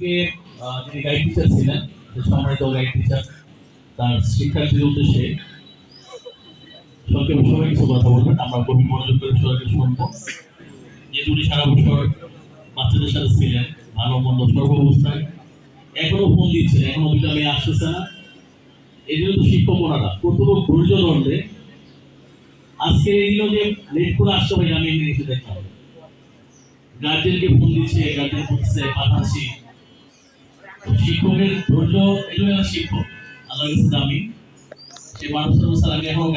যিনি guide teacher ছিলেন সম্মানিত গাইড টিচার তার শিক্ষার্থীর উদ্দেশ্যে সংক্ষেপে সবাই কিছু কথা বলবেন, আমরা গভীর মনোযোগ করে সবাইকে শুনব। যে উনি সারা বছর বাচ্চাদের সাথে ছিলেন, ভালো মন্দ সর্বাবস্থায় এখনও ফোন দিচ্ছেন, এখনও দুইটা মেয়ে আসতেছে না। এই জন্য তো শিক্ষক ওনারা কর্তব্য ধৈর্য ধরলে আজকে দিনও যে লেট করে আসতে হবে আমি এসে দেখতে হবে। গার্জেনকে ফোন দিচ্ছে গার্জেন বলছে পাঠাচ্ছি। শিক্ষকের ধৈর্য এগুলো শিক্ষক আল্লাহ কাছে দামি সে এখনও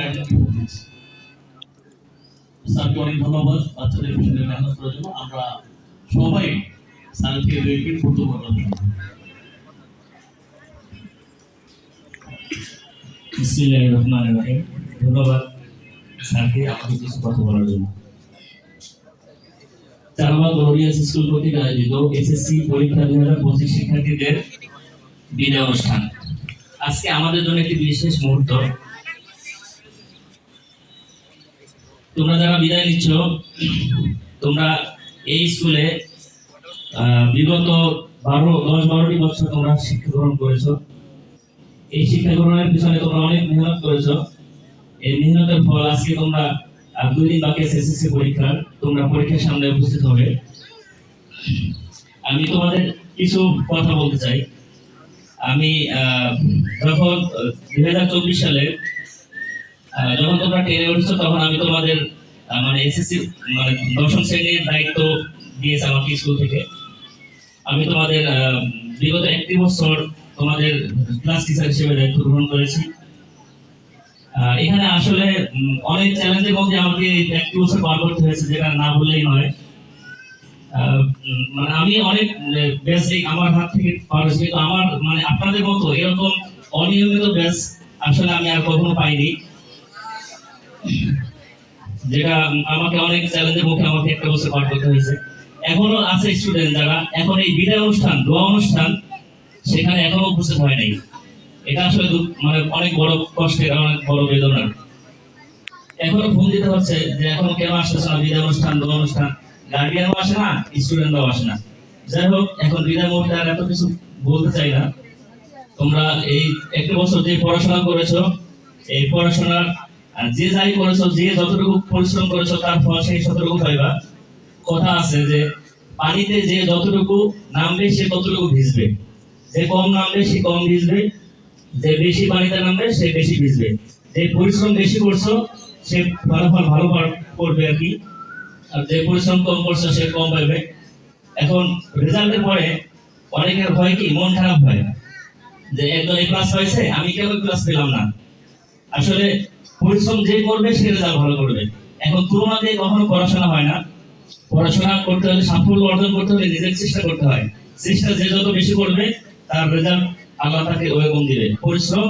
স্যারকে অনেক ধন্যবাদ বাচ্চাদের পিছনে মেহনত করার জন্য। আমরা সবাই স্যার দুই মিনিট ধন্যবাদ স্যারকে আমাকে কিছু কথা বলার জন্য। গ্লোরিয়াস স্কুল কর্তৃক আয়োজিত এসএসসি পরীক্ষা দুই হাজার পঁচিশ শিক্ষার্থীদের বিদায় অনুষ্ঠান। আজকে আমাদের জন্য একটি বিশেষ মুহূর্ত। তোমরা যারা বিদায় নিচ্ছ, তোমরা এই স্কুলে বিগত বারো, দশ বারোটি বছর তোমরা শিক্ষা গ্রহণ করেছ। এই শিক্ষা গ্রহণের পিছনে তোমরা অনেক মেহনত করেছ। এই মেহনতের ফল আজকে তোমরা আর দুই দিন বাকি আছে এসএসসি পরীক্ষার তোমরা পরীক্ষার সামনে উপস্থিত হবে। আমি তোমাদের কিছু কথা বলতে চাই। আমি যখন দুই হাজার চব্বিশ সালে যখন তোমরা টেনে উঠেছো, তখন আমি তোমাদের মানে এসএসসি মানে দশম শ্রেণির দায়িত্ব দিয়েছে আমাকে স্কুল থেকে। আমি তোমাদের বিগত একটি বছর তোমাদের ক্লাস টিচার হিসেবে দায়িত্ব গ্রহণ করেছি। এখানে আসলে অনেক চ্যালেঞ্জের মধ্যে আমাকে একটি বছর পার করতে হয়েছে, যেটা না বললেই নয়। মানে আমি অনেক বেসিক আমার হাত থেকে পার হয়েছে, কিন্তু আমার মানে আপনাদের মতো এরকম অনিয়মিত ব্যাস আসলে আমি আর কখনো পাইনি। যেটা আমাকে অনেক চ্যালেঞ্জের মুখে আমাকে একটা বছর পার করতে হয়েছে। এখনও আছে স্টুডেন্ট যারা, এখন এই বিদায় অনুষ্ঠান, দোয়া অনুষ্ঠান, সেখানে এখনও উপস্থিত হয় নাই। এটা আসলে মানে অনেক বড় কষ্টের, অনেক বড় বেদনার। এখনও ফোন দিতে হচ্ছে, যে এখন কেন আসতেছে না? বিদায় অনুষ্ঠান, দোয়া অনুষ্ঠান। গার্ডিয়ানও আসে না, স্টুডেন্টরাও আসে না। যাই হোক, এখন বিদায় মুহূর্তে আর এত কিছু বলতে চাই না। তোমরা এই একটা বছর যে পড়াশোনা করেছ, এই পড়াশোনার যে যাই করেছ, যে যতটুকু পরিশ্রম করেছ, তার ফল সেই ততটুকু পাইবা। কথা আছে যে, পানিতে যে যতটুকু নামবে, সে ততটুকু ভিজবে। যে কম নামবে, সে কম ভিজবে। যে বেশি পানিতে নামবে, সে বেশি ভিজবে। যে পরিশ্রম বেশি করছ, সে ফলাফল ভালো করবে আর কি। আর যে পরিশ্রম কম করছ, সে কম পাবে এখন রেজাল্টের পরে অনেকের হয় কি, মন খারাপ হয়। যে একজন এই ক্লাস হয়েছে, আমি কেন ক্লাস পেলাম না? আসলে পরিশ্রম যে করবে, সে রেজাল্ট ভালো করবে। এখন তুলনা দিয়ে কখনো পড়াশোনা হয় না। পড়াশোনা করতে হলে সাফল্য অর্জন করতে হলে নিজের চেষ্টা করতে হয়। চেষ্টা যে যত বেশি করবে, তার রেজাল্ট আল্লাহ তাকে ওরকম দিবে পরিশ্রম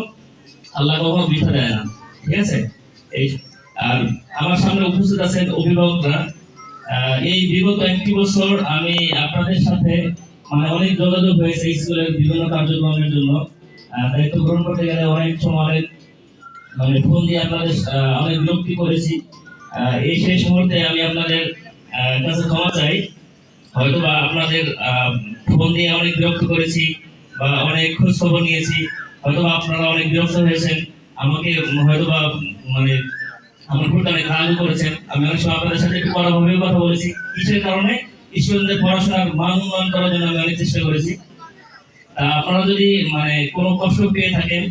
আল্লাহ কখনো বৃথা দেয় না, ঠিক আছে? এই, আর আমার সামনে উপস্থিত আছেন অভিভাবকরা। এই বিগত একটি বছর আমি আপনাদের সাথে মানে অনেক যোগাযোগ হয়েছে স্কুলের বিভিন্ন কার্যক্রমের জন্য। দায়িত্ব গ্রহণ করতে গেলে অনেক সময় মানে ফোন দিয়ে আপনাদের অনেক বিরক্তি করেছি। এই শেষ মুহূর্তে আমি আপনাদের কাছে ক্ষমা চাই। হয়তো বা আপনাদের ফোন দিয়ে অনেক বিরক্ত করেছি। বা অনেক খোঁজ খবর নিয়েছি। হয়তো আপনারা অনেক বিরক্ত হয়েছেন। আমাকে হয়তো বা মানে আমার প্রতি অনেক রাগও করেছেন। আমি অনেক সময় আপনাদের সাথে একটু কথা বলেছি। কিসের কারণে? পড়াশোনার মান উন্নয়ন করার জন্য আমি অনেক চেষ্টা করেছি। আপনারা যদি মানে কোনো কষ্ট পেয়ে থাকেন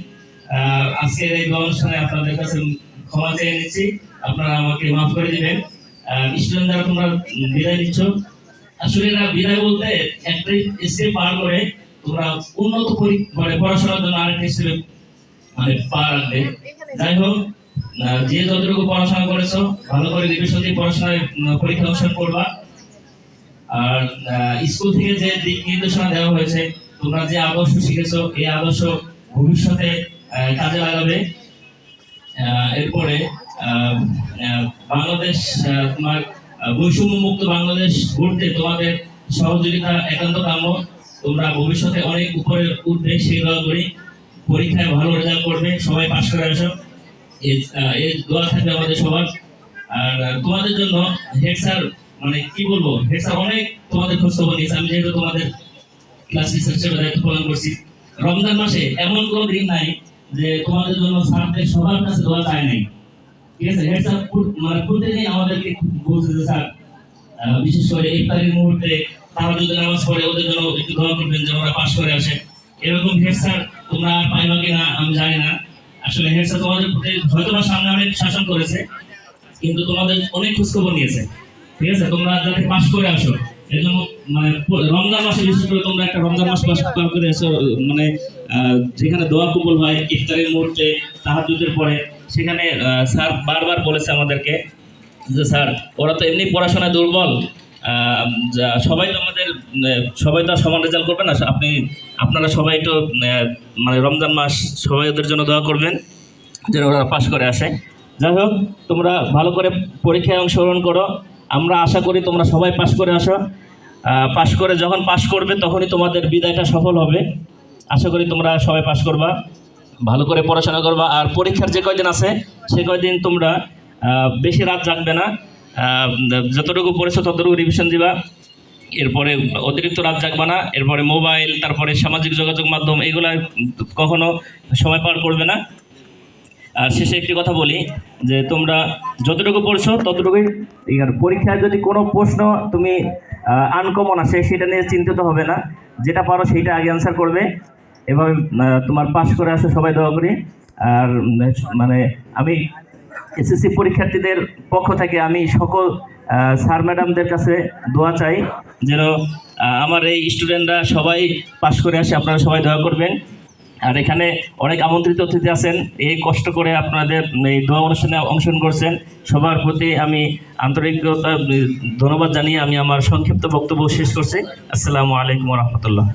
আজকের এই অনুষ্ঠানে আপনাদের কাছে ক্ষমা চেয়ে নিচ্ছি। আপনারা আমাকে মাফ করে দিবেন। স্টুডেন্ট যারা তোমরা বিদায় নিচ্ছ। আসলে এরা বিদায় বলতে একটা স্টেপ পার করে তোমরা উন্নত পরি- মানে পড়াশোনার জন্য আরেকটা স্টেপ মানে পা রাখবে যাই হোক যে যতটুকু পড়াশোনা করেছ ভালো করে রিভিশন দিয়ে পড়াশোনায় পরীক্ষা অনুষ্ঠান করবা। আর স্কুল থেকে যে দিক নির্দেশনা দেওয়া হয়েছে তোমরা যে আদর্শ শিখেছো এই আদর্শ ভবিষ্যতে কাজে লাগাবে। এরপরে বাংলাদেশ তোমার বৈষম্য মুক্ত বাংলাদেশ গড়তে তোমাদের সহযোগিতা একান্ত কাম্য। তোমরা ভবিষ্যতে অনেক উপরে উঠবে দোয়া করি পরীক্ষায় ভালো রেজাল্ট করবে। সবাই পাশ করে আসো। এই দোয়া থাকবে আমাদের সবার। আর তোমাদের জন্য হেড স্যার মানে কি বলব? হেড স্যার অনেক তোমাদের খোঁজ খবর নিয়েছে। আমি যেহেতু তোমাদের ক্লাস টিচার হিসেবে দায়িত্ব পালন করছি। রমজান মাসে এমন কোনো দিন নাই যে তোমাদের জন্য স্যারদের সবার কাছে দোয়া চায় নাই। ঠিক আছে? হেড স্যার মানে প্রতিদিনই আমাদেরকে বলছে যে স্যার বিশেষ করে ইফতারের মুহূর্তে তারা যদি নামাজ পড়ে, ওদের জন্য একটু দোয়া করবেন যেন ওরা পাশ করে আসে। এরকম হেড স্যার তোমরা পাইবা কিনা আমি জানি না। আসলে স্যার তোমাদের হয়তো বা সামনে অনেক শাসন করেছে, কিন্তু তোমাদের অনেক খোঁজখবর নিয়েছে। ঠিক আছে? তোমরা যাতে পাশ করে আসো। এই জন্য মানে রমজান মাসে বিশেষ করে তোমরা একটা রমজান মাস করে এসো মানে যেখানে দোয়া কবুল হয়, ইফতারের মুহূর্তে তাহাজুদের পরে, সেখানে স্যার বারবার বলেছে আমাদেরকে যে, স্যার, ওরা তো এমনি পড়াশোনায় দুর্বল। সবাই তো আমাদের সবাই তো সমান রেজাল্ট করবে না। আপনি, আপনারা সবাই তো মানে রমজান মাস, সবাই ওদের জন্য দোয়া করবেন, যেন ওরা পাশ করে আসে। যাই হোক, তোমরা ভালো করে পরীক্ষায় অংশগ্রহণ করো। আমরা আশা করি তোমরা সবাই পাশ করে আসো। পাশ করে যখন পাশ করবে, তখনই তোমাদের বিদায়টা সফল হবে। আশা করি তোমরা সবাই পাশ করবা। ভালো করে পড়াশোনা করবা। আর পরীক্ষার যে কয়দিন আছে, সে কয়দিন তোমরা বেশি রাত জাগবে না। যতটুকু পড়েছো ততটুকু রিভিশন দিবা। এরপরে অতিরিক্ত রাত জাগবা না, এরপরে মোবাইল তারপরে সামাজিক যোগাযোগ মাধ্যম, এগুলা কখনো সময় পার করবে না। আর শেষে একটি কথা বলি, যে তোমরা যতটুকু পড়ছো ততটুকুই পরীক্ষায় যদি কোনো প্রশ্ন তুমি আনকমন আসে, সেটা নিয়ে চিন্তিত হবে না। যেটা পারো সেইটা আগে অ্যান্সার করবে। এভাবে তোমার পাস করে আসো, সবাই দোয়া করি। আর মানে আমি এসএসসি পরীক্ষার্থীদের পক্ষ থেকে আমি সকল স্যার ম্যাডামদের কাছে দোয়া চাই যেন আমার এই স্টুডেন্টরা সবাই পাশ করে আসে, আপনারা সবাই দোয়া করবেন। আর এখানে অনেক আমন্ত্রিত অতিথি আছেন, এই কষ্ট করে আপনাদের এই দোয়া অনুষ্ঠানে অংশগ্রহণ করছেন। সবার প্রতি আমি আন্তরিকতা, ধন্যবাদ জানিয়ে আমি আমার সংক্ষিপ্ত বক্তব্য শেষ করছি। আসসালামু আলাইকুম রহমতুল্লাহ।